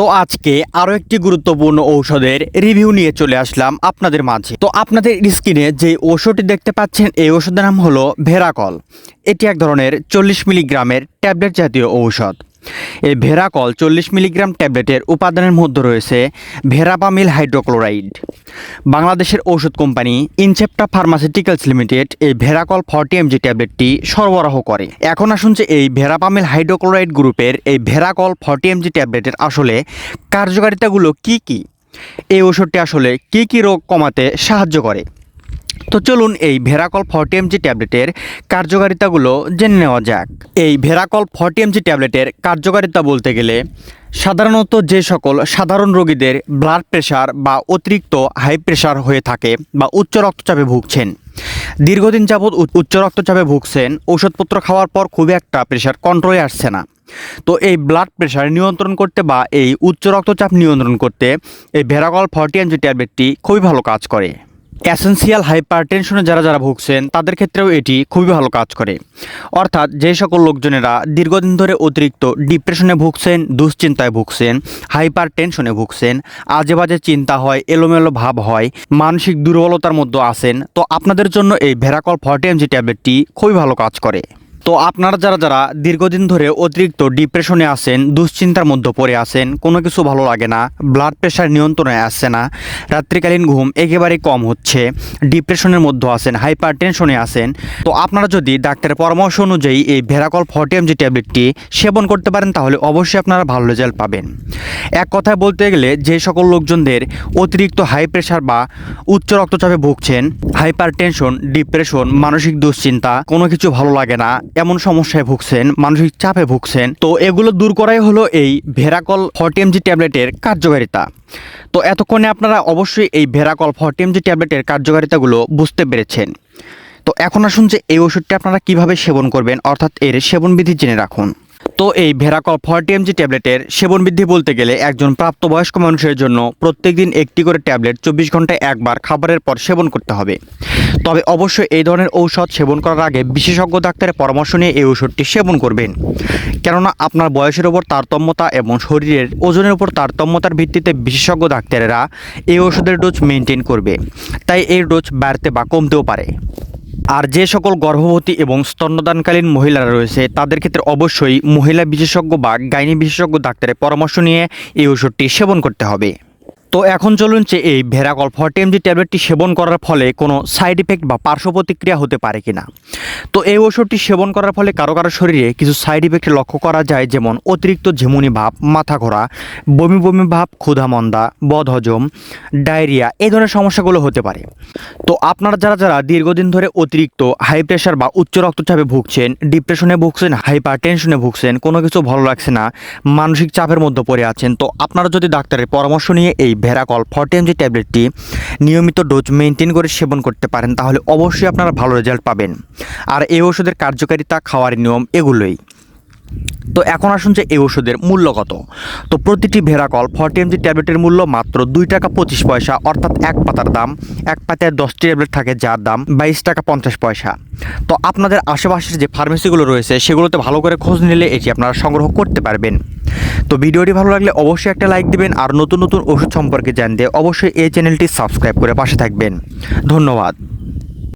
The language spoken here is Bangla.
তো আজকে আরও একটি গুরুত্বপূর্ণ ঔষধের রিভিউ নিয়ে চলে আসলাম আপনাদের মাঝে। তো আপনাদের স্ক্রিনে যে ঔষধটি দেখতে পাচ্ছেন, এই ওষুধের নাম হলো ভেরাকল। এটি এক ধরনের চল্লিশ মিলিগ্রামের ট্যাবলেট জাতীয় ঔষধ। এই ভেরাকল চল্লিশ মিলিগ্রাম ট্যাবলেটের উপাদানের মধ্যে রয়েছে ভেরাপামিল হাইড্রোক্লোরাইড। বাংলাদেশের ঔষধ কোম্পানি ইনসেপ্টা ফার্মাসিউটিক্যালস লিমিটেড এই ভেরাকল ফর্টি এমজি ট্যাবলেটটি সরবরাহ করে। এখন আসুন যে এই ভেরাপামিল হাইড্রোক্লোরাইড গ্রুপের এই ভেরাকল ফর্টি এমজি ট্যাবলেটের আসলে কার্যকারিতাগুলো কি কি? এই ওষুধটি আসলে কি কি রোগ কমাতে সাহায্য করে? তো চলুন এই ভেরাকল ফর্টি এমজি ট্যাবলেটের কার্যকারিতাগুলো জেনে নেওয়া যাক। এই ভেরাকল ফর্টি এমজি ট্যাবলেটের কার্যকারিতা বলতে গেলে, সাধারণত যে সকল সাধারণ রোগীদের ব্লাড প্রেশার বা অতিরিক্ত হাই প্রেশার হয়ে থাকে বা উচ্চ রক্তচাপে ভুগছেন। দীর্ঘদিন যাবৎ উচ্চ রক্তচাপে ভুগছেন ওষুধপত্র খাওয়ার পর খুবই একটা প্রেশার কন্ট্রোলে আসছে না। তো এই ব্লাড প্রেশার নিয়ন্ত্রণ করতে বা এই উচ্চ রক্তচাপ নিয়ন্ত্রণ করতে এই ভেরাকল ফর্টি এমজি ট্যাবলেটটি খুবই ভালো কাজ করে। অ্যাসেন্সিয়াল হাইপার টেনশনে যারা যারা ভুগছেন, তাদের ক্ষেত্রেও এটি খুবই ভালো কাজ করে। অর্থাৎ যে সকল লোকজনেরা দীর্ঘদিন ধরে অতিরিক্ত ডিপ্রেশনে ভুগছেন, দুশ্চিন্তায় ভুগছেন হাইপার টেনশনে ভুগছেন আজে বাজে চিন্তা হয়, এলোমেলো ভাব হয়, মানসিক দুর্বলতার মধ্যে আসেন তো আপনাদের জন্য এই ভেরাকল ফর্টি এমজি ট্যাবলেটটি খুবই ভালো কাজ করে। তো আপনারা যারা যারা দীর্ঘদিন ধরে অতিরিক্ত ডিপ্রেশনে আছেন, দুশ্চিন্তার মধ্যে পড়ে আছেন, কোনো কিছু ভালো লাগে না ব্লাড প্রেশার নিয়ন্ত্রণে আসছে না, রাত্রিকালীন ঘুম একেবারেই কম হচ্ছে ডিপ্রেশনের মধ্যে আছেন হাইপার টেনশনে আছেন, তো আপনারা যদি ডাক্তারের পরামর্শ অনুযায়ী এই ভেরাকল ফর্টি এমজি ট্যাবলেটটি সেবন করতে পারেন, তাহলে অবশ্যই আপনারা ভালো রেজাল্ট পাবেন। এক কথায় বলতে গেলে, যে সকল লোকজনদের অতিরিক্ত হাই প্রেশার বা উচ্চ রক্তচাপে ভুগছেন হাইপার টেনশন ডিপ্রেশন মানসিক দুশ্চিন্তা, কোনো কিছু ভালো লাগে না এমন সমস্যায় ভুগছেন, মানসিক চাপে ভুগছেন। তো এগুলো দূর করাই হলো এই ভেরাকল ফর্টি এমজি ট্যাবলেটের কার্যকারিতা। তো এতক্ষণে আপনারা অবশ্যই এই ভেরাকল ফর্টি এমজি ট্যাবলেটের কার্যকারিতাগুলো বুঝতে পেরেছেন। তো এখন আসুন যে এই ওষুধটি আপনারা কীভাবে সেবন করবেন, অর্থাৎ এর সেবনবিধি জেনে রাখুন। তো এই ভেরাকল ফর্টি এমজি ট্যাবলেটের সেবন বৃদ্ধি বলতে গেলে একজন প্রাপ্তবয়স্ক মানুষের জন্য প্রত্যেকদিন একটি করে ট্যাবলেট চব্বিশ ঘন্টায় একবার খাবারের পর সেবন করতে হবে। তবে অবশ্যই এই ধরনের ঔষধ সেবন করার আগে বিশেষজ্ঞ ডাক্তারের পরামর্শ নিয়ে এই ওষুধটি সেবন করবেন। কেননা আপনার বয়সের ওপর তারতম্যতা এবং শরীরের ওজনের উপর তারতম্যতার ভিত্তিতে বিশেষজ্ঞ ডাক্তারেরা এই ওষুধের ডোজ মেনটেন করবে। তাই এর ডোজ বাড়তে বা কমতেও পারে। আর যে সকল গর্ভবতী এবং স্তন্যদানকালীন মহিলারা রয়েছে, তাদের ক্ষেত্রে অবশ্যই মহিলা বিশেষজ্ঞ বা গাইনি বিশেষজ্ঞ ডাক্তারের পরামর্শ নিয়ে এই ওষুধটি সেবন করতে হবে। তো এখন চলুন যে এই ভেরাকল ফর্টি এমজি ট্যাবলেটটি সেবন করার ফলে কোনো সাইড ইফেক্ট বা পার্শ্ব প্রতিক্রিয়া হতে পারে কিনা? তো এই ওষুধটি সেবন করার ফলে কারও কারও শরীরে কিছু সাইড ইফেক্ট লক্ষ্য করা যায়, যেমন অতিরিক্ত ঝিমুনি ভাব, মাথা ঘোরা, বমি বমি ভাব ক্ষুধামন্দা বদহজম, ডায়রিয়া, এই ধরনের সমস্যাগুলো হতে পারে। তো আপনারা যারা যারা দীর্ঘদিন ধরে অতিরিক্ত হাই প্রেশার বা উচ্চ রক্তচাপে ভুগছেন, ডিপ্রেশনে ভুগছেন হাইপার টেনশনে ভুগছেন, কোনো কিছু ভালো লাগছে না, মানসিক চাপের মধ্যে পড়ে আছেন, তো আপনারা যদি ডাক্তারের পরামর্শ নিয়ে এই ভেরাকল ফর্টি এমজি ট্যাবলেটটি নিয়মিত ডোজ মেনটেন করে সেবন করতে পারেন, তাহলে অবশ্যই আপনারা ভালো রেজাল্ট পাবেন। আর এই ওষুধের কার্যকারিতা, খাওয়ার নিয়ম এগুলোই। তো এখন আসুন যে এই ওষুধের মূল্য কত। তো প্রতিটি ভেরাকল ফর্টি এমজি ট্যাবলেটের মূল্য মাত্র দুই টাকা পঁচিশ পয়সা, অর্থাৎ এক পাতার দাম। এক পাতায় দশটি ট্যাবলেট থাকে যার দাম বাইশ টাকা পঞ্চাশ পয়সা। তো আপনাদের আশেপাশের যে ফার্মেসিগুলো রয়েছে, সেগুলোতে ভালো করে খোঁজ নিলে এটি আপনারা সংগ্রহ করতে পারবেন। তো ভিডিওটি ভালো লাগলে অবশ্যই একটা লাইক দিবেন আর নতুন নতুন ওষুধ সম্পর্কে জানতে অবশ্যই এই চ্যানেলটি সাবস্ক্রাইব করে পাশে থাকবেন। ধন্যবাদ।